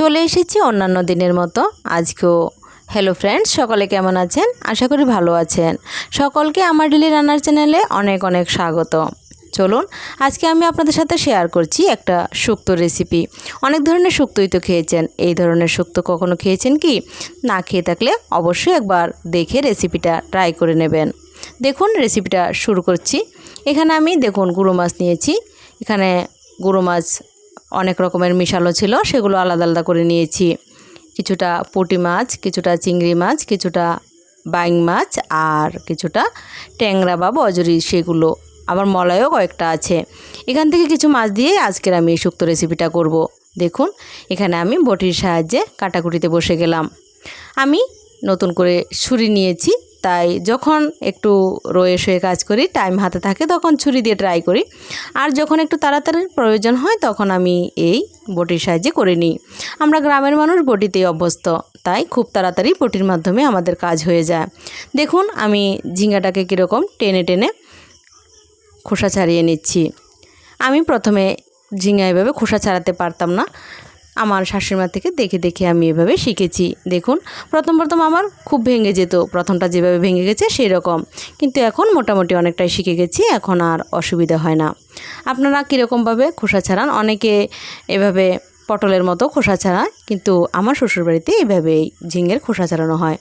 চলে এসেছি অন্যান্য দিনের মতো। আজকেও। হ্যালো ফ্রেন্ডস সকলে কেমন আছেন? আশা করি ভালো আছেন। সকলকে আমার ডেলি রান্নার চ্যানেলে অনেক অনেক স্বাগত। চলুন, আজকে আমি আপনাদের সাথে শেয়ার করছি একটা শুক্তো রেসিপি অনেক ধরনের শুক্তই তো খেয়েছেন। এই ধরনের শুক্তো কখনো খেয়েছেন কি? না খেয়ে থাকলে অবশ্যই একবার দেখে রেসিপিটা ট্রাই করে নেবেন। দেখুন রেসিপিটা শুরু করছি। এখানে আমি, দেখুন, গুঁড়ো মাছ নিয়েছি। এখানে গুঁড়ো মাছ অনেক রকমের মিশালো ছিল, সেগুলো আলাদা আলাদা করে নিয়েছি। কিছুটা পুঁটি মাছ, কিছুটা চিংড়ি মাছ, কিছুটা বাইং মাছ আর কিছুটা ট্যাংরা বা বজরি, সেগুলো। আবার মলাইও কয়েকটা আছে। এখান থেকে কিছু মাছ দিয়ে আজকের আমি এই শুক্তো রেসিপিটা করব। দেখুন, এখানে আমি বটির সাহায্যে কাটাকুটিতে বসে গেলাম। আমি নতুন করে ছুরি নিয়েছি তাই যখন একটু রয়ে শুয়ে কাজ করি টাইম হাতে থাকে, তখন ছুরি দিয়ে ট্রাই করি। আর যখন একটু তাড়াতাড়ি প্রয়োজন হয়, তখন আমি এই বটির সাহায্যে করে নিই। আমরা গ্রামের মানুষ, বটিতেই অভ্যস্ত, তাই খুব তাড়াতাড়ি বটির মাধ্যমে আমাদের কাজ হয়ে যায়। দেখুন, আমি ঝিঙ্গাটাকে কীরকম টেনে টেনে খোসা ছাড়িয়ে নিচ্ছি। আমি প্রথমে ঝিঙ্গা এভাবে খোসা ছাড়াতে পারতাম না। আমার শাশুড়িমা থেকে দেখে দেখে আমি এভাবে শিখেছি। দেখুন, প্রথম প্রথম আমার খুব ভেঙে যেত। প্রথমটা যেভাবে ভেঙে গেছে সেই রকম কিন্তু এখন মোটামুটি অনেকটাই শিখে গেছি, এখন আর অসুবিধা হয় না। আপনারা কীরকমভাবে খোসা ছাড়ান? অনেকে এভাবে পটলের মতো খোসা ছাড়া, কিন্তু আমার শ্বশুরবাড়িতে এইভাবেই ঝিঙের খোসা ছাড়ানো হয়।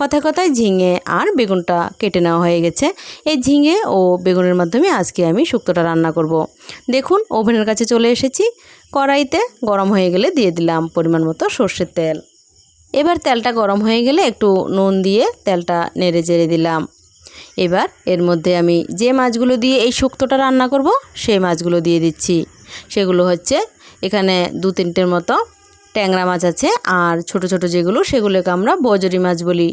কথায় কথায় ঝিঙে আর বেগুনটা কেটে নেওয়া হয়ে গেছে। এই ঝিঙে ও বেগুনের মাধ্যমে আজকে আমি শুক্তোটা রান্না করব। দেখুন, ওভেনের কাছে চলে এসেছি। কড়াইতে গরম হয়ে গেলে দিয়ে দিলাম পরিমাণ মতো সর্ষের তেল। এবার তেলটা গরম হয়ে গেলে একটু নুন দিয়ে তেলটা নেড়ে চেড়ে দিলাম। এবার এর মধ্যে আমি যে মাছগুলো দিয়ে এই শুক্তোটা রান্না করব, সেই মাছগুলো দিয়ে দিচ্ছি। সেগুলো হচ্ছে এখানে দু তিনটের মতো ট্যাংরা মাছ আছে, আর ছোট ছোট যেগুলো সেগুলোকে আমরা বজরি মাছ বলি।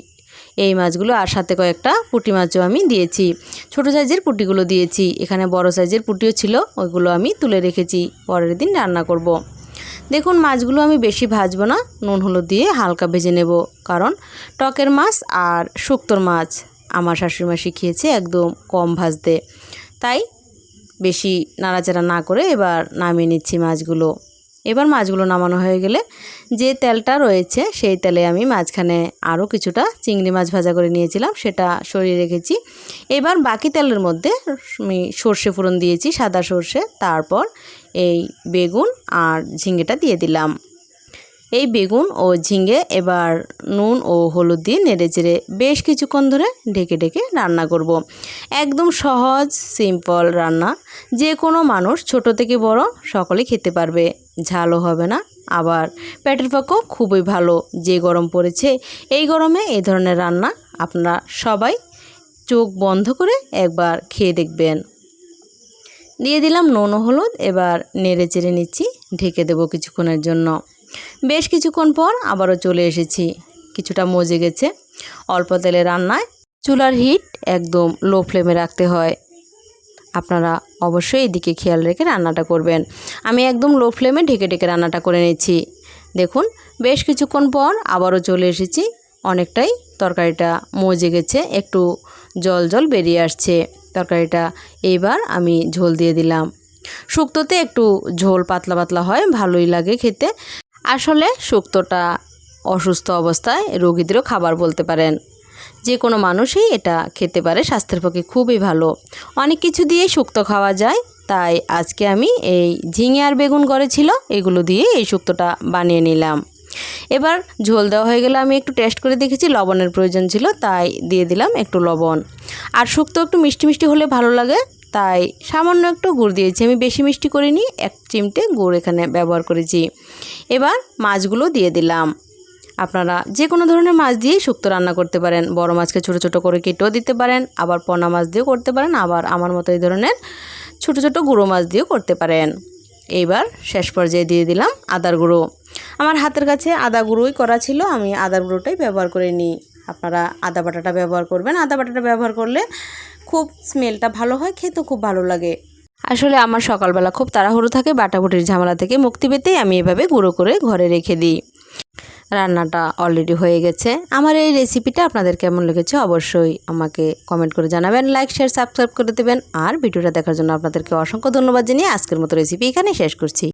এই মাছগুলো আর সাথে কয়েকটা পুঁটি মাছও আমি দিয়েছি। ছোট সাইজের পুঁটিগুলো দিয়েছি। এখানে বড় সাইজের পুঁটিও ছিল, ওইগুলো আমি তুলে রেখেছি। পরের দিন রান্না করব। দেখুন, মাছগুলো আমি বেশি ভাজবো না, নুন হলুদ দিয়ে হালকা ভেজে নেব, কারণ টকের মাছ আর শুক্তোর মাছ আমার শাশুড়িমা শিখিয়েছে একদম কম ভাজতে। তাই বেশি নাড়াচাড়া না করে এবার নামিয়ে নিচ্ছি মাছগুলো। এবার মাছগুলো নামানো হয়ে গেলে যে তেলটা রয়েছে সেই তেলে আমি মাঝখানে আরও কিছুটা চিংড়ি মাছ ভাজা করে নিয়েছিলাম, সেটা সরিয়ে রেখেছি। এবার বাকি তেলের মধ্যে আমি সর্ষে ফোড়ন দিয়েছি, সাদা সর্ষে, তারপর এই বেগুন আর ঝিঙ্গেটা দিয়ে দিলাম। এই বেগুন ও ঝিঙ্গে এবার নুন ও হলুদ দিয়ে নেড়ে চেড়ে বেশ কিছুক্ষণ ধরে ঢেকে ঢেকে রান্না করব। একদম সহজ, সিম্পল রান্না। যে কোনো মানুষ, ছোট থেকে বড়, সকলে খেতে পারবে। ঝালও হবে না, আবার পেটের পক্ষেও খুবই ভালো। যে গরম পড়েছে, এই গরমে এই ধরনের রান্না আপনারা সবাই চোখ বন্ধ করে একবার খেয়ে দেখবেন। দিয়ে দিলাম নুন হলুদ, এবার নেড়ে চেড়ে নিচ্ছি, ঢেকে দেবো কিছুক্ষণের জন্য। বেশ কিছুক্ষণ পর আবারও চলে এসেছি। কিছুটা মজে গেছে। অল্প তেলে রান্নায় চুলার হিট একদম লো ফ্লেমে রাখতে হয়। আপনারা অবশ্যই এদিকে খেয়াল রেখে রান্নাটা করবেন। আমি একদম লো ফ্লেমে ঢেকে ঢেকে রান্নাটা করে নিচ্ছি দেখুন, বেশ কিছুক্ষণ পর আবারও চলে এসেছি। অনেকটাই তরকারিটা মজে গেছে, একটু জল জল বেরিয়ে আসছে। তরকারিটা এইবার আমি ঝোল দিয়ে দিলাম। শুক্তোতে একটু ঝোল পাতলা পাতলা হয়, ভালোই লাগে খেতে। আসলে শুক্তোটা অসুস্থ অবস্থায় রোগীদেরও খাবার বলতে পারেন। যে কোনো মানুষই এটা খেতে পারে, স্বাস্থ্যের পক্ষে খুবই ভালো। অনেক কিছু দিয়ে শুক্তো খাওয়া যায়, তাই আজকে আমি এই ঝিঙে আর বেগুন ছিল, এগুলো দিয়ে এই শুক্তোটা বানিয়ে নিলাম। এবার ঝোল দেওয়া হয়ে গেলে আমি একটু টেস্ট করে দেখেছি, লবণের প্রয়োজন ছিল, তাই দিয়ে দিলাম একটু লবণ। আর শুক্তো একটু মিষ্টি মিষ্টি হলে ভালো লাগে, তাই সামান্য একটু গুড় দিয়েছি। আমি বেশি মিষ্টি করিনি, এক চিমটে গুড় এখানে ব্যবহার করেছি। এবার মাছগুলো দিয়ে দিলাম। আপনারা যে কোনো ধরনের মাছ দিয়েই শুক্তো রান্না করতে পারেন। বড় মাছকে ছোট ছোট করে কেটেও দিতে পারেন। আবার পোনা মাছ দিয়েও করতে পারেন। আবার আমার মতো এই ধরনের ছোট ছোট গুঁড়ো মাছ দিয়েও করতে পারেন। এইবার শেষ পর্যায়ে দিয়ে দিলাম আদার গুঁড়ো। আমার হাতের কাছে আদা গুঁড়োই করা ছিল। আমি আদার গুঁড়োটাই ব্যবহার করে নিই। আপনারা আদা বাটাটা ব্যবহার করবেন। আদা বাটাটা ব্যবহার করলে খুব স্মেলটা ভালো হয়, খেতেও খুব ভালো লাগে। আসলে আমার সকালবেলা খুব তাড়াহুড়ো থাকে, বাটাবুটির ঝামেলা থেকে মুক্তি পেতেই আমি এভাবে গুঁড়ো করে ঘরে রেখে দিই। রান্নাটা অলরেডি হয়ে গেছে। আমার এই রেসিপিটা আপনাদের কেমন লেগেছে অবশ্যই আমাকে কমেন্ট করে জানাবেন লাইক শেয়ার সাবস্ক্রাইব করে দেবেন। আর ভিডিওটা দেখার জন্য আপনাদেরকে অসংখ্য ধন্যবাদ জানিয়ে আজকের মতো রেসিপি এখানে শেষ করছি।